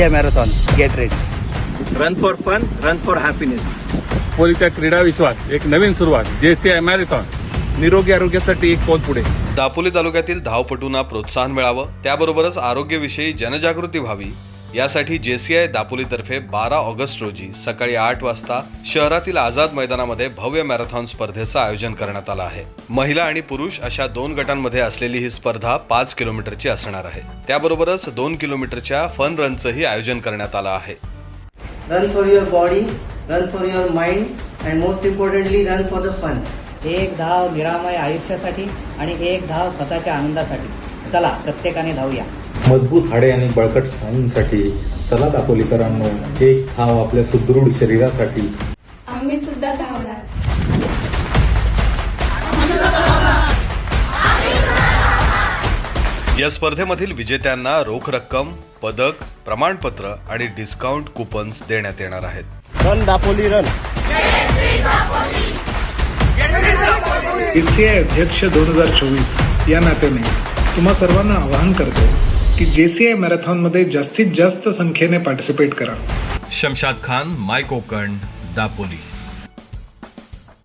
JCI marathon get ready run for fun run for happiness पोलीच्या क्रीडा विश्वात एक नवीन सुरुवात जेसीआय मॅरेथॉन निरोगी आरोग्यासाठी एक पाऊल पुढे. दापोली तालुक्यातील धावपटूंना प्रोत्साहन मिळावं त्याबरोबरच आरोग्यविषयी जनजागृती व्हावी. यासाठी जेसीआय दापोलीतर्फे बारा ऑगस्ट रोजी सकाळी आठ वाजता शहरातील आझाद मैदानामध्ये भव्य मॅरेथॉन स्पर्धेचं आयोजन करण्यात आलं आहे. महिला आणि पुरुष अशा दोन गटांमध्ये असलेली ही स्पर्धा पाच किलोमीटरची असणार आहे. त्याबरोबरच दोन किलोमीटरच्या फन रनचंही आयोजन करण्यात आलं आहे. Run for your body, run for your mind, and most importantly, run for the fun. एक धाव निरामय आयुष्यासाठी आणि एक धाव स्वतःच्या आनंदासाठी. चला प्रत्येकाने धावूया. मजबूत हाडे आणि बळकट स्नायूंसाठी चला दापोलीकरांनो एक धाव आपल्या सुदृढ शरीरासाठी. आम्ही सुद्धा धावणार. या स्पर्धेमधील विजेत्यांना रोख रक्कम पदक प्रमाणपत्र आणि डिस्काउंट कुपन्स देण्यात येणार आहेत. रन दापोली रन जेसीआय अध्यक्ष दोन हजार चोवीस या नात्याने तुम्हा सर्वांना आवाहन करतो की जेसीआय मॅरेथॉनमध्ये जास्तीत जास्त संख्येने पार्टिसिपेट करा. शमशाद खान माय कोकण दापोली.